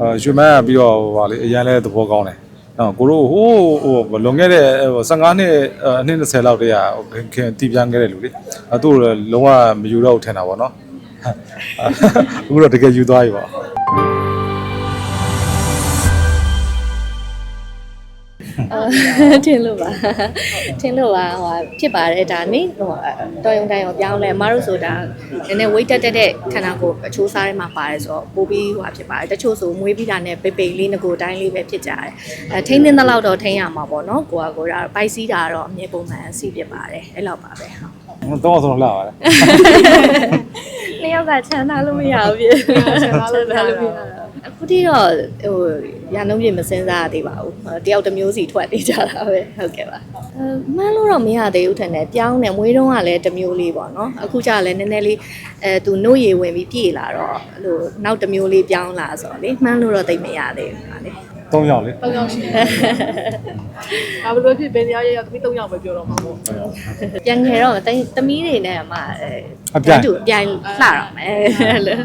အဲရွှေမန်းကပြီးတော့ဟိုပါလေအရန်လဲသဘောကောင်းတယ်နော်ကိုတို့ဟိုးဟိုလွန်ခဲ့တဲ့ဟို15နှစ်အနှစ်20လောက်တည်းကဟိုခင်ခင်တည်ပြန်းခဲ့တဲ့လူလေအဲသူ့ကိုလုံးဝမယူတော့ဘူးထင်တာပေါ့နော်အခုတော့တကယ်ယူသွားပြီပေါ့ ထင်လို့ပါထင်လို့ပါဟိုဖြစ်ပါတယ်ဒါနိဟိုတော်ရုံတိုင်းရောပြောင်းလဲအမတို့ဆိုတာနည်းနည်း weight တက်တက်တဲ့ခန္ဓာကိုယ်အချိုးစားထဲမှာပါတယ်ဆိုတော့ပိုပြီးဟိုဖြစ်ပါတယ်တချို့ဆိုမွေးပြီးတာနဲ့ပိတ်ပိတ်လေးငကိုတိုင်းလေးပဲဖြစ်ကြတယ်အဲထိန်းသိမ်းသလောက်တော့ထိန်းရမှာပေါ့နော်ကိုကကိုဒါပိုက်စီးတာတော့အမြဲပုံမှန်စီးဖြစ်ပါတယ်အဲ့လောက်ပါပဲဟုတ်တော့ဆုံးလှပါတယ်နှစ်ယောက်ကချမ်းသာလို့မရဘူးပြချမ်းသာလို့မရဘူး အခုထိတော့ဟိုရန်လုံးပြမစင်းစားရသေးပါဘူးဟိုတယောက်တစ်မျိုးစီထွက်နေကြတာပဲဟုတ်ကဲ့ပါအဲမှန်းလို့တော့မရသေးဘူးထင်တယ်ပြောင်းတယ်မွေးတုံးကလည်းတစ်မျိုးလေးပေါ့နော်အခုကျလည်းနည်းနည်းလေးအဲသူနှုတ်ရည်ဝင်ပြီးပြေလာတော့အဲ့လိုနောက်တစ်မျိုးလေးပြောင်းလာဆိုတော့လေမှန်းလို့တော့သိမရသေးဘူးဟာလေ 3ယောက်လေ၃ယောက်ရှိတယ်။ဘာလို့ဖြစ်ဘယ်နေရာရရသမီး၃ယောက်ပဲပြောတော့မှာပေါ့ပြန်ငယ်တော့တသမီးတွေနဲ့အမအဲတူအပြိုင်လှတော့မယ်လို့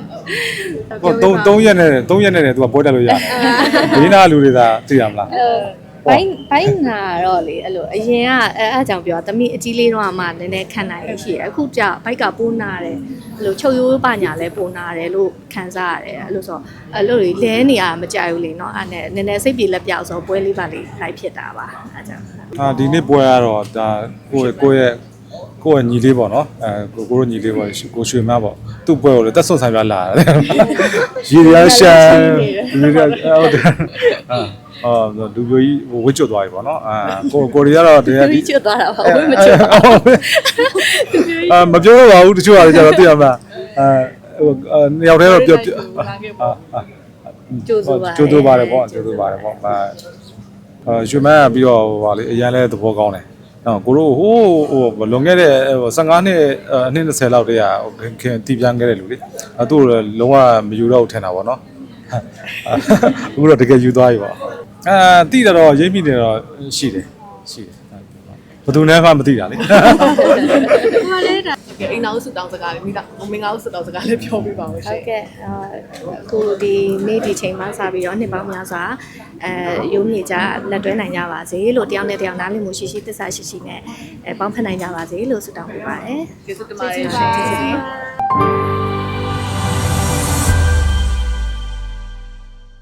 ဟို3 3ရက်နဲ့3ရက်နဲ့တည်းသူကပွဲတက်လို့ရတယ်ဘေးနာလူတွေသာသိရမလား ဘိုင်းဘိုင်းနာတော့လေအဲ့လိုအရင်ကအဲအားကြောင့်ပြောသမီးအကြီးလေးတော့အမှနည်းနည်းခံနိုင်ရရှိရအခုကျဘိုက်ကပိုးနာတယ်အဲ့လိုချုပ်ရိုးပညာလဲပိုးနာတယ်လို့ခံစားရတယ်အဲ့လိုဆိုအဲ့လိုလေလဲနေရမကြိုက်ဘူးလေနော်အဲ့နဲ့နည်းနည်းစိတ်ပြေလက်ပြောက်ဆိုပွဲလေးပါလေးလိုက်ဖြစ်တာပါအဲ့ကြောင့်အာဒီနေ့ပွဲကတော့ဒါကိုယ့်ကိုယ့်ရဲ့ ကိုယ့်ရဲ့ညီလေးပေါ့နော်အဲကိုကိုတို့ညီလေးပေါ့ကိုရွှေမန်းပေါ့သူ့ပွဲကိုလည်းတက်ဆွန့်ဆိုင်ပြလာတယ်ရေရရှမ်းရေရဟုတ်တယ်အာအော်လူပြိုကြီးဝစ်ကျွတ်သွားပြီပေါ့နော်အာကိုကိုရီကတော့တကယ်ဒီပြီးချွတ်သွားတာပါဝိမချွတ်အာမပြောတော့ပါဘူးတချို့ဟာတွေကျတော့သိရမလားအဲဟိုနှစ်ယောက်တည်းတော့ပြောလာခဲ့အာပေါ့ကြိုးစိုးပါကျိုးတိုးပါတယ်ပေါ့ကျိုးတိုးပါတယ်ပေါ့အာရွှေမန်းကပြီးတော့ဟိုပါလေအရန်လဲသဘောကောင်းတယ် နော်ကိုတို့ဟိုးဟိုလွန်ခဲ့တဲ့ဟို15နှစ်အနှစ်20လောက်တည်းကဟိုခင်ခင်တည်ပြန်းခဲ့တဲ့လူလေအဲသူ့ကိုလုံးဝမယူတော့ဘူးထင်တာပေါ့နော်အခုတော့တကယ်ယူသွားပြီပေါ့အာတိတယ်တော့ရိပ်မိတယ်တော့ရှိတယ်ရှိတယ် ဘယ်သူနဲ့မှမသိတာလေ။ကဲအိမ်နောက်စုတောင်းစကားလေးမိသားမင်္ဂလာစုတောင်းစကားလေးပြောပြပါဦးဟုရှင်တ်ကဲ့အာအခုဒီနေ့ဒီချိန်မှစပြီးတော့နှစ်ပေါင်းများစွာအဲရုံးမြေကြလက်တွဲနိုင်ကြပါစေလို့တယောက်နဲ့တယောက်နားလည်မှုရှိရှိသစ္စာရှိရှိနဲ့အဲပေါင်းဖက်နိုင်ကြပါစေလို့ဆုတောင်းပေးပါတယ်။ကျေးဇူးတင်ပါတယ်ရှင်။